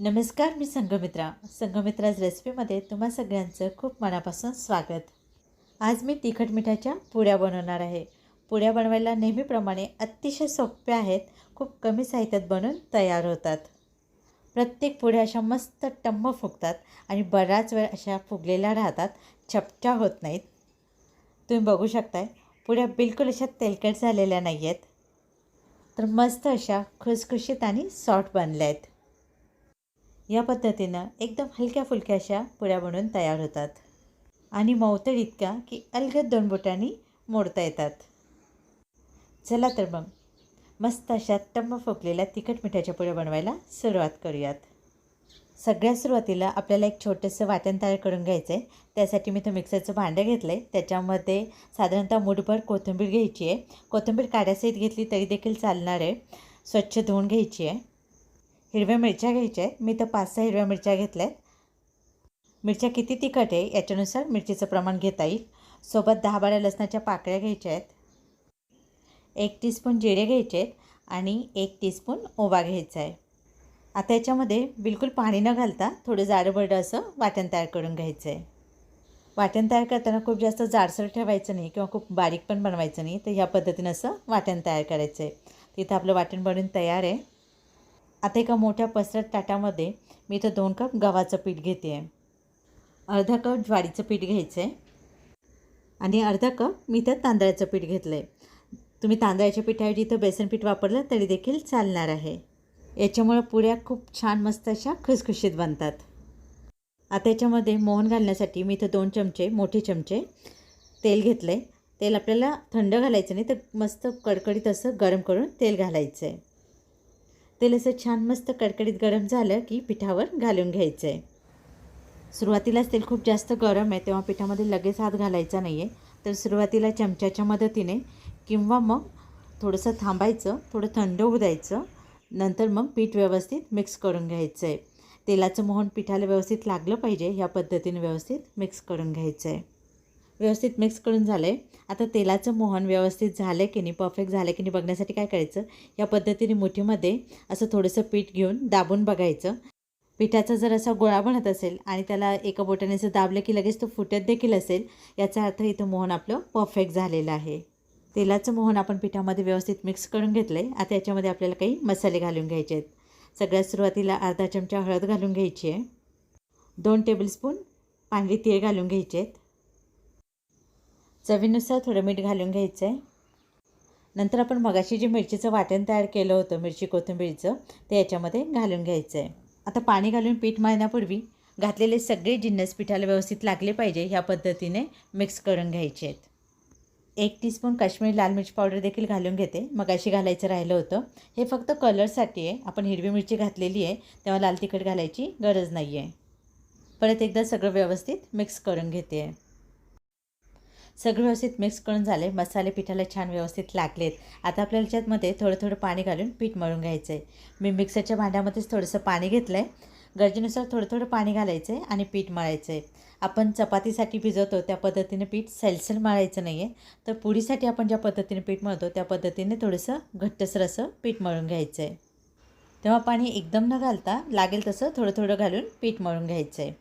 नमस्कार मी संघमित्रा. संघमित्राज रेसिपीमध्ये तुम्हा सगळ्यांचं खूप मनापासून स्वागत. आज मी तिखट मिठाच्या पुड्या बनवणार आहे. पुड्या बनवायला नेहमीप्रमाणे अतिशय सोप्या आहेत. खूप कमी साहित्यात बनून तयार होतात. प्रत्येक पुड्या अशा मस्त टम्म फुगतात आणि बराच वेळ अशा फुगलेल्या राहतात. चपट्या होत नाहीत. तुम्ही बघू शकताय पुड्या बिलकुल अशा तेलकट झालेल्या नाही आहेत तर मस्त अशा खुसखुशीत आणि सॉफ्ट बनल्या आहेत या पद्धतीनं एकदम हलक्या फुलक्या अशा पुड्या बनवून तयार होतात. आणि मौतड इतका की अलगद दोन बोटांनी मोडता येतात. चला तर मग मस्त अशा टम्म फोकलेल्या तिखट मिठाच्या पुड्या बनवायला सुरुवात करूयात. सगळ्या सुरुवातीला आपल्याला एक छोटंसं वाटण तयार करून घ्यायचं आहे त्यासाठी मी तो मिक्सरचं भांडं घेतलं आहे त्याच्यामध्ये साधारणतः मुठभर कोथिंबीर घ्यायची आहे कोथिंबीर काड्यासहित घेतली तरी देखील चालणार आहे स्वच्छ धुवून घ्यायची आहे हिरव्या मिरच्या घ्यायच्या आहेत. मी तर पाच सहा हिरव्या मिरच्या घेतल्या आहेत मिरच्या किती तिखट आहे याच्यानुसार मिरचीचं प्रमाण घेता येईल. सोबत दहा बारा लसणाच्या पाकळ्या घ्यायच्या आहेत. एक टीस्पून जिरे घ्यायचे आहेत आणि एक टीस्पून ओवा घ्यायचा आहे. आता याच्यामध्ये बिलकुल पाणी न घालता थोडं जाडबरडं असं वाटण तयार करून घ्यायचं आहे. वाटण तयार करताना खूप जास्त जाडसर ठेवायचं नाही किंवा खूप बारीक पण बनवायचं नाही. तर ह्या पद्धतीनं असं वाटण तयार करायचं आहे. तिथं आपलं वाटण बनवून तयार आहे. आता एका मोठ्या पसरट ताटामध्ये मी इथं दोन कप गव्हाचं पीठ घेते आहे अर्धा कप ज्वारीचं पीठ घ्यायचं आहे आणि अर्धा कप मी इथं तांदळाचं पीठ घेतलं आहे तुम्ही तांदळाच्या पिठाऐवजी इथं बेसन पीठ वापरलं तरी देखील चालणार आहे. याच्यामुळं पुऱ्या खूप छान मस्त अशा खुसखुशीत बनतात. आता याच्यामध्ये मोहन घालण्यासाठी मी इथं दोन चमचे मोठे चमचे तेल घेतलं आहे तेल आपल्याला थंड घालायचं नाही तर मस्त कडकडीत असं गरम करून तेल घालायचं आहे तेल असं छान मस्त कडकडीत गरम झालं की पिठावर घालून घ्यायचं आहे सुरुवातीलाच तेल खूप जास्त गरम आहे तेव्हा पिठामध्ये लगेच हात घालायचा नाही आहे तर सुरुवातीला चमच्याच्या मदतीने किंवा मग थोडंसं थांबायचं थोडं थंड होऊ द्यायचं नंतर मग पीठ व्यवस्थित मिक्स करून घ्यायचं आहे तेलाचं मोहन पिठाला व्यवस्थित लागलं पाहिजे ह्या पद्धतीने व्यवस्थित मिक्स करून घ्यायचं आहे व्यवस्थित मिक्स करून झालं आहे आता तेलाचं मोहन व्यवस्थित झालं की नाही परफेक्ट झालं की नाही बघण्यासाठी काय करायचं? या पद्धतीने मुठीमध्ये असं थोडंसं पीठ घेऊन दाबून बघायचं. पिठाचा जर असा गोळा बनत असेल आणि त्याला एका बोटाने असं दाबलं की लगेच तो फुटत देखील असेल याचा अर्थ इथं मोहन आपलं परफेक्ट झालेलं आहे. तेलाचं मोहन आपण पिठामध्ये व्यवस्थित मिक्स करून घेतलं आहे आता याच्यामध्ये आपल्याला काही मसाले घालून घ्यायचे आहेत. सगळ्यात सुरुवातीला अर्धा चमचा हळद घालून घ्यायची आहे. दोन टेबलस्पून पांढरी तीळ घालून घ्यायचे आहेत. चवीनुसार थोडं मीठ घालून घ्यायचं आहे नंतर आपण मगाशी जे मिरचीचं वाटण तयार केलं होतं मिरची कोथिंबीरचं ते याच्यामध्ये घालून घ्यायचं आहे आता पाणी घालून पीठ मळण्यापूर्वी घातलेले सगळे जिन्नस पिठाला व्यवस्थित लागले पाहिजे ह्या पद्धतीने मिक्स करून घ्यायचे आहेत. एक टीस्पून काश्मीरी लाल मिरची पावडर देखील घालून घेते. मग अशी घालायचं राहिलं होतं. हे फक्त कलरसाठी आहे. आपण हिरवी मिरची घातलेली आहे. तेव्हा लाल तिखट घालायची गरज नाही आहे परत एकदा सगळं व्यवस्थित मिक्स करून घेते. आहे सगळं व्यवस्थित मिक्स करून झाले मसाले पिठाला छान व्यवस्थित लागलेत. आता आपल्याला याच्यामध्ये थोडं थोडं पाणी घालून पीठ मळून घ्यायचं आहे मी मिक्सरच्या भांड्यामध्येच थोडंसं पाणी घेतलं आहे गरजेनुसार थोडं थोडं पाणी घालायचं आहे आणि पीठ मळायचं आहे आपण चपातीसाठी भिजवतो त्या पद्धतीने पीठ सैलसर मळायचं नाही आहे तर पुरीसाठी आपण ज्या पद्धतीने पीठ मळतो त्या पद्धतीने थोडंसं घट्टसर असं पीठ मळून घ्यायचं आहे तेव्हा पाणी एकदम न घालता लागेल तसं थोडं थोडं घालून पीठ मळून घ्यायचं आहे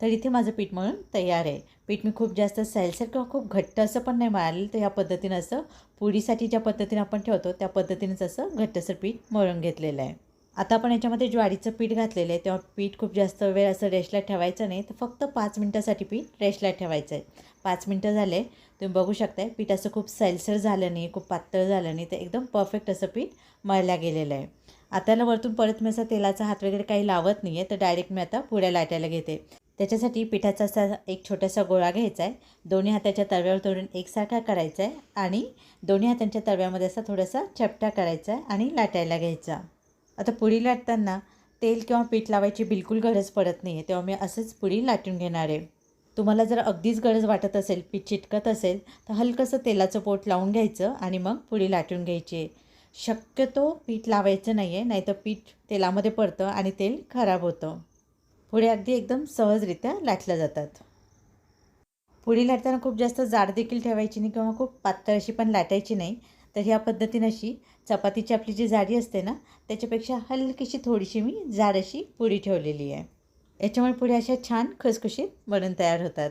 तर इथे माझं पीठ मळून तयार आहे. पीठ मी खूप जास्त सैलसर किंवा खूप घट्ट असं पण नाही मळालेलं तर ह्या पद्धतीनं असं पुरीसाठी ज्या पद्धतीनं आपण ठेवतो त्या पद्धतीनंच असं घट्टसर पीठ मळून घेतलेलं आहे. आता आपण याच्यामध्ये ज्वारीचं पीठ घातलेलं आहे तेव्हा पीठ खूप जास्त वेळ असं रेस्टला ठेवायचं नाही तर फक्त पाच मिनटासाठी पीठ रेस्टला ठेवायचं आहे. पाच मिनटं झाले तुम्ही बघू शकताय पीठ असं खूप सैलसर झालं नाही खूप पातळ झालं नाही तर एकदम परफेक्ट असं पीठ मळल्या गेलेलं आहे. आता वरतून परत मी असं तेलाचा हात वगैरे काही लावत नाही आहे तर डायरेक्ट मी आता पुड्या लाटायला घेते. त्याच्यासाठी पिठाचा असा एक छोटासा गोळा घ्यायचा आहे. दोन्ही हाताच्या तव्यावर तोडून एकसारखा करायचा आहे आणि दोन्ही हातांच्या तव्यामध्ये असा थोडासा चपटा करायचा आहे आणि लाटायला घ्यायचा. आता पुडी लाटताना तेल किंवा पीठ लावायची बिलकुल गरज पडत नाही आहे तेव्हा मी असंच पुडी लाटून घेणार आहे. तुम्हाला जर अगदीच गरज वाटत असेल पीठ चिटकत असेल तर हलकंसं तेलाचं पोट लावून घ्यायचं आणि मग पुडी लाटून घ्यायची आहे. शक्यतो पीठ लावायचं नाही आहे नाहीतर पीठ तेलामध्ये पडतं आणि तेल खराब होतं. पुढे अगदी एकदम सहजरित्या लाटल्या जातात. पुडी लाटताना खूप जास्त जाड देखील ठेवायची नाही किंवा खूप पातळ अशी पण लाटायची नाही. तर ह्या पद्धतीनं अशी चपातीची आपली जी जाडी असते ना त्याच्यापेक्षा हलकीशी थोडीशी मी जाड अशी पुडी ठेवलेली आहे. याच्यामुळे पुढे अशा छान खसखशीत बनून तयार होतात.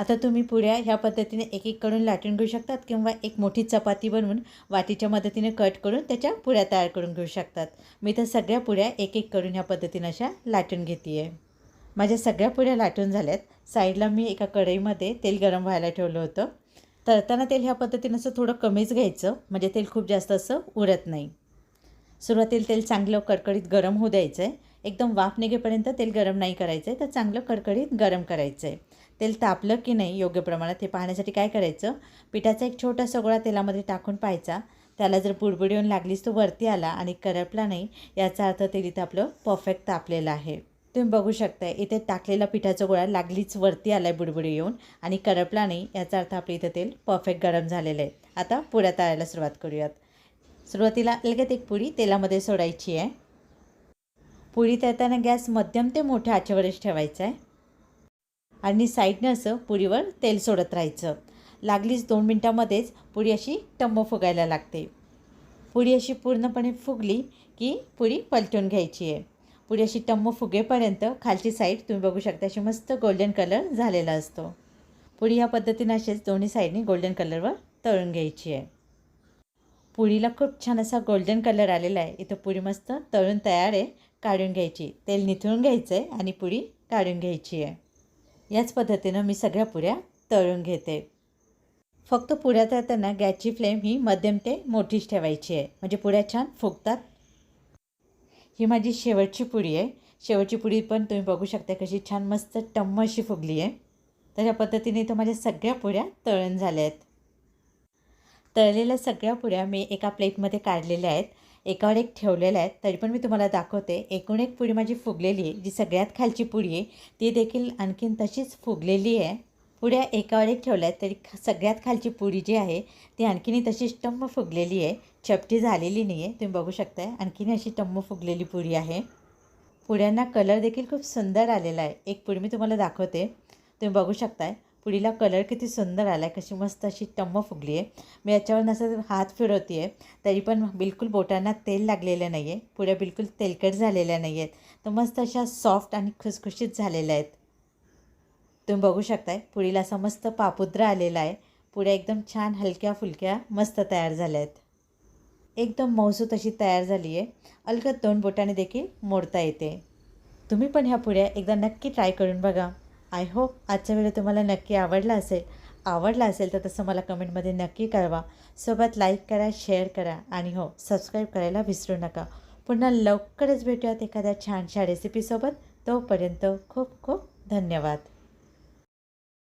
आता तुम्ही पुड्या ह्या पद्धतीने एक एक करून लाटून घेऊ शकतात किंवा एक मोठी चपाती बनवून वाटीच्या मदतीने कट करून त्याच्या पुड्या तयार करून घेऊ शकतात. मी तर सगळ्या पुड्या एक एक करून ह्या पद्धतीनं अशा लाटून घेते आहे माझ्या सगळ्या पुड्या लाटून झाल्यात. साईडला मी एका कढईमध्ये तेल गरम व्हायला ठेवलं होतं. तळताना तेल ह्या पद्धतीनं असं थोडं कमीच घ्यायचं. म्हणजे तेल खूप जास्त असं उरत नाही. सुरुवातीला तेल चांगलं कडकडीत गरम होऊ द्यायचं आहे एकदम वाफ निघेपर्यंत तेल गरम नाही करायचं आहे तर चांगलं कडकडीत गरम करायचं आहे तेल तापलं की नाही योग्य प्रमाणात हे पाहण्यासाठी काय करायचं? पिठाचा एक छोटा गोळा तेलामध्ये टाकून पाहायचा. त्याला जर बुडबुडी येऊन लागलीच तो वरती आला आणि करपला नाही याचा अर्थ तेल इथं आपलं परफेक्ट तापलेलं आहे. तुम्ही बघू शकता इथे टाकलेला पिठाचा गोळा लागलीच वरती आला आहे बुडबुडी येऊन आणि करपला नाही याचा अर्थ आपलं इथं तेल परफेक्ट गरम झालेलं आहे. आता पुड्या तळायला सुरुवात करूयात. सुरुवातीला लगेच एक पुडी तेलामध्ये सोडायची आहे. पुडी तळताना गॅस मध्यम ते मोठ्या आचेवरच ठेवायचा आहे. आणि साईडनं असं पुरीवर तेल सोडत राहायचं. लागलीच दोन मिनटामध्येच पुडी अशी टंब फुगायला लागते. पुडी अशी पूर्णपणे फुगली की पुडी पलटून घ्यायची आहे. पुढे अशी टम्म फुगेपर्यंत खालची साईड तुम्ही बघू शकता अशी मस्त गोल्डन कलर झालेला असतो. पुडी ह्या पद्धतीने असेच दोन्ही साईडने गोल्डन कलरवर तळून घ्यायची आहे. पुरीला खूप छान असा गोल्डन कलर आलेला आहे. इथं पुरी मस्त तळून तयार आहे. काढून घ्यायची. तेल निथळून घ्यायचं आहे आणि पुडी काढून घ्यायची आहे. याच पद्धतीनं मी सगळ्या पुऱ्या तळून घेते. फक्त पुऱ्या तळताना गॅसची फ्लेम ही मध्यम ते मोठीच ठेवायची आहे. म्हणजे पुऱ्या छान फुगतात. ही माझी शेवटची पुडी आहे. शेवटची पुडी पण तुम्ही बघू शकता कशी छान मस्त टम्म अशी फुगली आहे. तर ह्या पद्धतीने तो माझ्या सगळ्या पुऱ्या तळून झाल्या आहेत. तळलेल्या सगळ्या पुऱ्या मी एका प्लेटमध्ये काढलेल्या आहेत. एकावर एक ठेवलेल्या आहेत तरी पण मी तुम्हाला दाखवते. एकूण एक पुडी माझी फुगलेली आहे जी सगळ्यात खालची पुडी आहे ती देखील आणखीन तशीच फुगलेली आहे. पुड्या एकावर एक ठेवल्या आहेत तरी सगळ्यात खालची पुडी जी आहे ती आणखीनही तशीच टम्म फुगलेली आहे. चपटी झालेली नाही आहे तुम्ही बघू शकताय. आणखीन अशी टम्म फुगलेली पुडी आहे. पुड्यांना कलर देखील खूप सुंदर आलेला आहे. एक पुडी मी तुम्हाला दाखवते. तुम्ही बघू शकताय. पुडीला कलर किती सुंदर आला आहे कशी मस्त अशी टम्म फुगली आहे. मी याच्यावर असं हात फिरवते आहे तरी पण बिलकुल बोटांना तेल लागलेलं नाही आहे पुड्या बिलकुल तेलकट झालेल्या नाही आहेत तर मस्त अशा सॉफ्ट आणि खुसखुशीत झालेल्या आहेत. तुम्ही बघू शकताय पुडीला असा मस्त पापुद्रा आलेला आहे. पुड्या एकदम छान हलक्या फुलक्या मस्त तयार झाल्या आहेत. एकदम मौसूत अशी तयार झाली आहे अलगद दोन बोटाने देखील मोडता येते. तुम्ही पण ह्या पुड्या एकदा नक्की ट्राय करून बघा. आय होप आजचा व्हिडिओ तुम्हाला नक्की आवडला असेल. आवडला असेल तर तसं मला कमेंटमध्ये नक्की कळवा. सोबत लाईक करा शेअर करा आणि हो सबस्क्राईब करायला विसरू नका. पुन्हा लवकरच भेटूयात एखाद्या छानशा रेसिपीसोबत तोपर्यंत खूप खूप धन्यवाद.